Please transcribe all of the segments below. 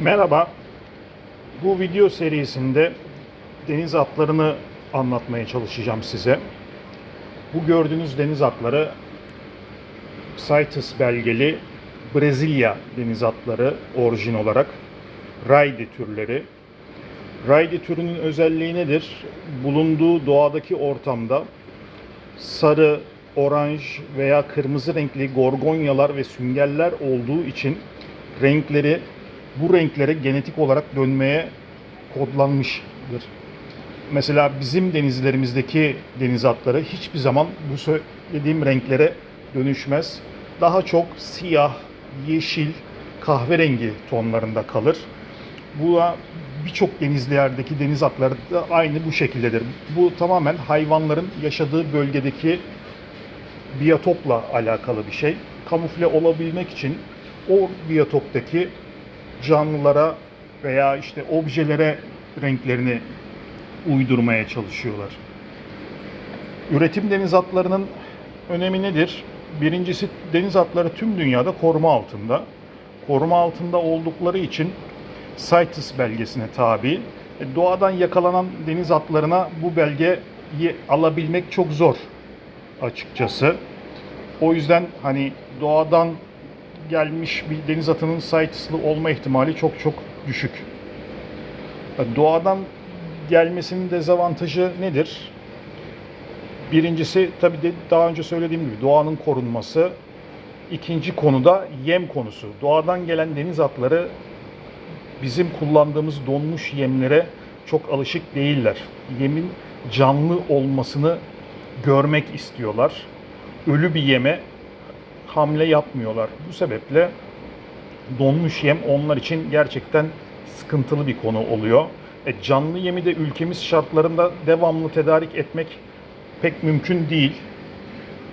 Merhaba. Bu video serisinde deniz atlarını anlatmaya çalışacağım size. Bu gördüğünüz deniz atları CITES belgeli Brezilya deniz atları orijin olarak. Raydi türleri. Raydi türünün özelliği nedir? Bulunduğu doğadaki ortamda sarı, oranj veya kırmızı renkli gorgonyalar ve süngerler olduğu için renkleri bu renklere genetik olarak dönmeye kodlanmıştır. Mesela bizim denizlerimizdeki deniz atları hiçbir zaman bu söylediğim renklere dönüşmez. Daha çok siyah, yeşil, kahverengi tonlarında kalır. Bu da birçok denizlerdeki deniz atları da aynı bu şekildedir. Bu tamamen hayvanların yaşadığı bölgedeki biyotopla alakalı bir şey. Kamufle olabilmek için o biyotoptaki canlılara veya işte objelere renklerini uydurmaya çalışıyorlar. Üretim deniz atlarının önemi nedir? Birincisi deniz atları tüm dünyada koruma altında. Koruma altında oldukları için CITES belgesine tabi. E, Doğadan yakalanan deniz atlarına bu belgeyi alabilmek çok zor açıkçası. O yüzden hani doğadan gelmiş bir deniz atının CITES'lı olma ihtimali çok çok düşük. Doğadan gelmesinin dezavantajı nedir? Birincisi tabii de daha önce söylediğim gibi doğanın korunması. İkinci konuda yem konusu. Doğadan gelen deniz atları bizim kullandığımız donmuş yemlere çok alışık değiller. Yemin canlı olmasını görmek istiyorlar. Ölü bir yeme hamle yapmıyorlar. Bu sebeple donmuş yem onlar için gerçekten sıkıntılı bir konu oluyor. E, canlı yemi de ülkemiz şartlarında devamlı tedarik etmek pek mümkün değil.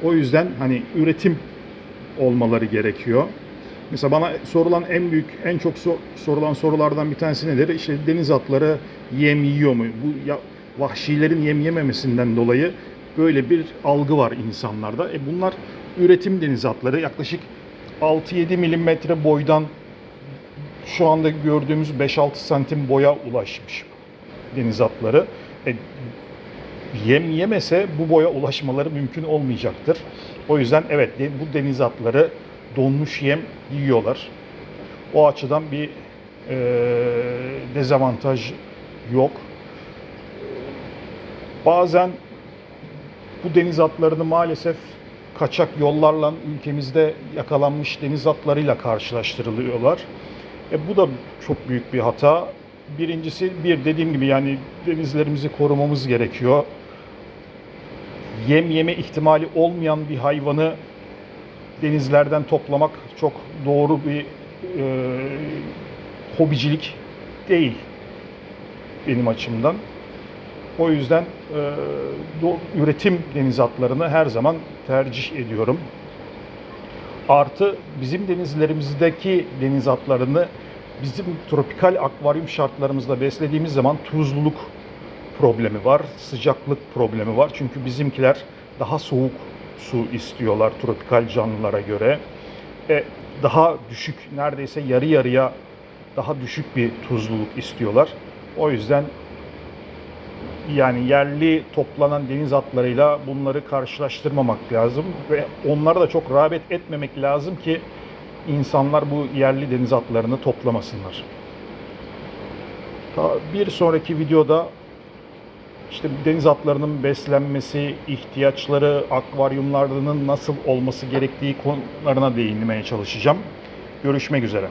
O yüzden hani üretim olmaları gerekiyor. Mesela bana sorulan en büyük, en çok so- sorulan sorulardan bir tanesi nedir? İşte deniz atları yem yiyor mu? Bu ya, vahşilerin yem yememesinden dolayı böyle bir algı var insanlarda. E bunlar üretim deniz atları yaklaşık 6-7 milimetre boydan şu anda gördüğümüz 5-6 santim boya ulaşmış deniz atları. E, yem yemese bu boya ulaşmaları mümkün olmayacaktır. O yüzden evet bu deniz atları donmuş yem yiyorlar. O açıdan bir e, dezavantaj yok. Bazen bu deniz atlarını maalesef kaçak yollarla ülkemizde yakalanmış deniz atlarıyla karşılaştırılıyorlar. E, bu da çok büyük bir hata. Birincisi bir dediğim gibi yani denizlerimizi korumamız gerekiyor. Yem yeme ihtimali olmayan bir hayvanı denizlerden toplamak çok doğru bir e, hobicilik değil benim açımdan. O yüzden e, üretim deniz atlarını her zaman tercih ediyorum. Artı bizim denizlerimizdeki deniz atlarını bizim tropikal akvaryum şartlarımızda beslediğimiz zaman tuzluluk problemi var, sıcaklık problemi var. Çünkü bizimkiler daha soğuk su istiyorlar tropikal canlılara göre. E, daha düşük, neredeyse yarı yarıya daha düşük bir tuzluluk istiyorlar. O yüzden yani yerli toplanan deniz atlarıyla bunları karşılaştırmamak lazım ve onlara da çok rağbet etmemek lazım ki insanlar bu yerli deniz atlarını toplamasınlar. Bir sonraki videoda işte deniz atlarının beslenmesi, ihtiyaçları, akvaryumlarının nasıl olması gerektiği konularına değinmeye çalışacağım. Görüşmek üzere.